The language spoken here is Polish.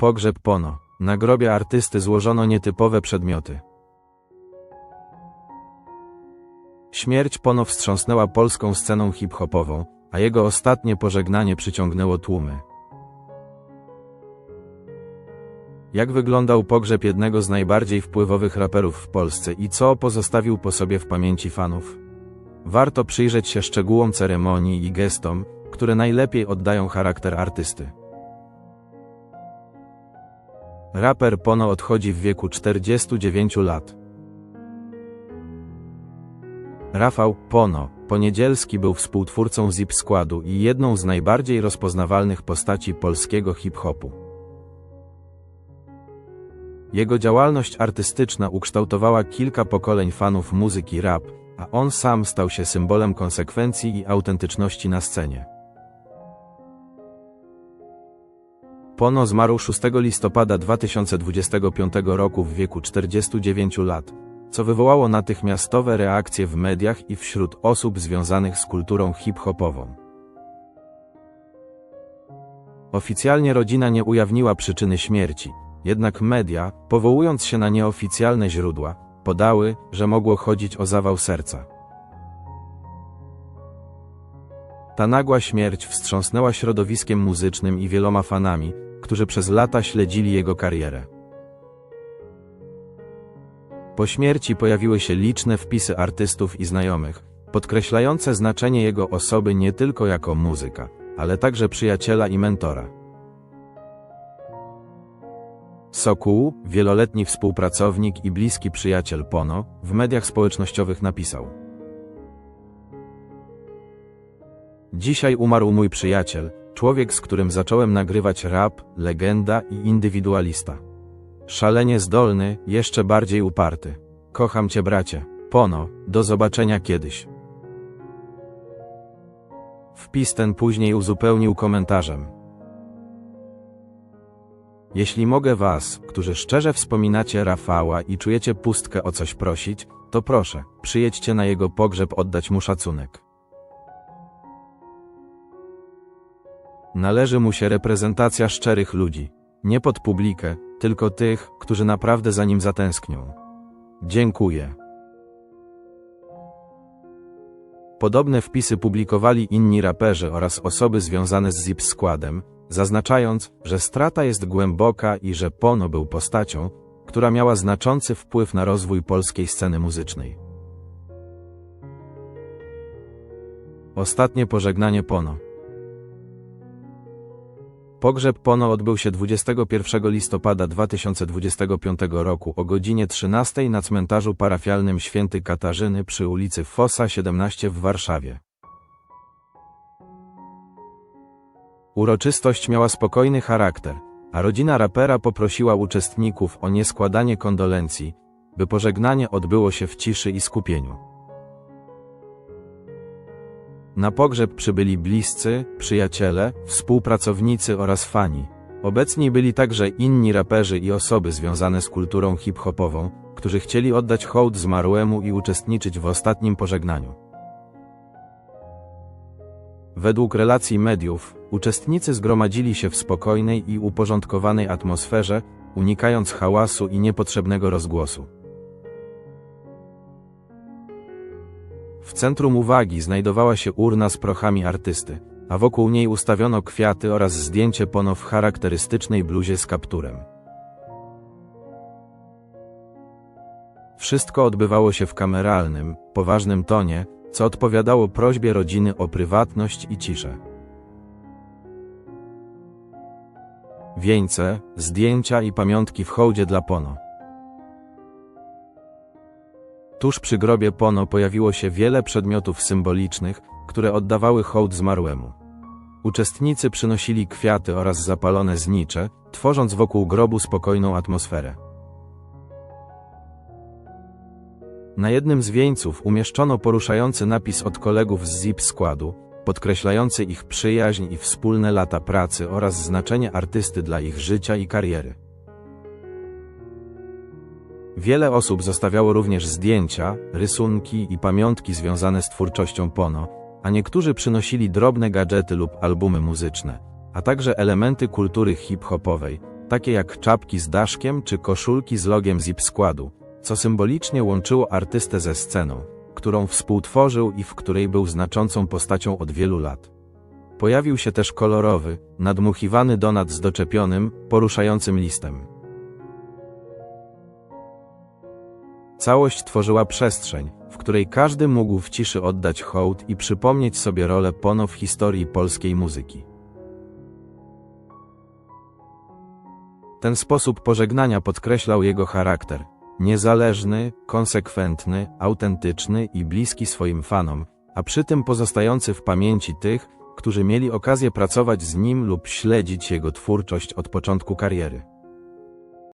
Pogrzeb Pono. Na grobie artysty złożono nietypowe przedmioty. Śmierć Pono wstrząsnęła polską sceną hip-hopową, a jego ostatnie pożegnanie przyciągnęło tłumy. Jak wyglądał pogrzeb jednego z najbardziej wpływowych raperów w Polsce i co pozostawił po sobie w pamięci fanów? Warto przyjrzeć się szczegółom ceremonii i gestom, które najlepiej oddają charakter artysty. Raper Pono odchodzi w wieku 49 lat. Rafał Pono Poniedzielski był współtwórcą Zip Składu i jedną z najbardziej rozpoznawalnych postaci polskiego hip-hopu. Jego działalność artystyczna ukształtowała kilka pokoleń fanów muzyki rap, a on sam stał się symbolem konsekwencji i autentyczności na scenie. Pono zmarł 6 listopada 2025 roku w wieku 49 lat, co wywołało natychmiastowe reakcje w mediach i wśród osób związanych z kulturą hip-hopową. Oficjalnie rodzina nie ujawniła przyczyny śmierci, jednak media, powołując się na nieoficjalne źródła, podały, że mogło chodzić o zawał serca. Ta nagła śmierć wstrząsnęła środowiskiem muzycznym i wieloma fanami, którzy przez lata śledzili jego karierę. Po śmierci pojawiły się liczne wpisy artystów i znajomych, podkreślające znaczenie jego osoby nie tylko jako muzyka, ale także przyjaciela i mentora. Sokół, wieloletni współpracownik i bliski przyjaciel Pono, w mediach społecznościowych napisał: Dzisiaj umarł mój przyjaciel, człowiek, z którym zacząłem nagrywać rap, legenda i indywidualista. Szalenie zdolny, jeszcze bardziej uparty. Kocham cię, bracie. Pono, do zobaczenia kiedyś. Wpis ten później uzupełnił komentarzem. Jeśli mogę was, którzy szczerze wspominacie Rafała i czujecie pustkę o coś prosić, to proszę, przyjedźcie na jego pogrzeb oddać mu szacunek. Należy mu się reprezentacja szczerych ludzi, nie pod publikę, tylko tych, którzy naprawdę za nim zatęsknią. Dziękuję. Podobne wpisy publikowali inni raperzy oraz osoby związane z Zip składem, zaznaczając, że strata jest głęboka i że Pono był postacią, która miała znaczący wpływ na rozwój polskiej sceny muzycznej. Ostatnie pożegnanie Pono. Pogrzeb Pono odbył się 21 listopada 2025 roku o godzinie 13 na cmentarzu parafialnym Święty Katarzyny przy ulicy Fossa 17 w Warszawie. Uroczystość miała spokojny charakter, a rodzina rapera poprosiła uczestników o nieskładanie kondolencji, by pożegnanie odbyło się w ciszy i skupieniu. Na pogrzeb przybyli bliscy, przyjaciele, współpracownicy oraz fani. Obecni byli także inni raperzy i osoby związane z kulturą hip-hopową, którzy chcieli oddać hołd zmarłemu i uczestniczyć w ostatnim pożegnaniu. Według relacji mediów, uczestnicy zgromadzili się w spokojnej i uporządkowanej atmosferze, unikając hałasu i niepotrzebnego rozgłosu. W centrum uwagi znajdowała się urna z prochami artysty, a wokół niej ustawiono kwiaty oraz zdjęcie Pono w charakterystycznej bluzie z kapturem. Wszystko odbywało się w kameralnym, poważnym tonie, co odpowiadało prośbie rodziny o prywatność i ciszę. Wieńce, zdjęcia i pamiątki w hołdzie dla Pono. Tuż przy grobie Pono pojawiło się wiele przedmiotów symbolicznych, które oddawały hołd zmarłemu. Uczestnicy przynosili kwiaty oraz zapalone znicze, tworząc wokół grobu spokojną atmosferę. Na jednym z wieńców umieszczono poruszający napis od kolegów z ZIP składu, podkreślający ich przyjaźń i wspólne lata pracy oraz znaczenie artysty dla ich życia i kariery. Wiele osób zostawiało również zdjęcia, rysunki i pamiątki związane z twórczością Pono, a niektórzy przynosili drobne gadżety lub albumy muzyczne, a także elementy kultury hip-hopowej, takie jak czapki z daszkiem czy koszulki z logiem zip składu, co symbolicznie łączyło artystę ze sceną, którą współtworzył i w której był znaczącą postacią od wielu lat. Pojawił się też kolorowy, nadmuchiwany donat z doczepionym, poruszającym listem. Całość tworzyła przestrzeń, w której każdy mógł w ciszy oddać hołd i przypomnieć sobie rolę Pono w historii polskiej muzyki. Ten sposób pożegnania podkreślał jego charakter. Niezależny, konsekwentny, autentyczny i bliski swoim fanom, a przy tym pozostający w pamięci tych, którzy mieli okazję pracować z nim lub śledzić jego twórczość od początku kariery.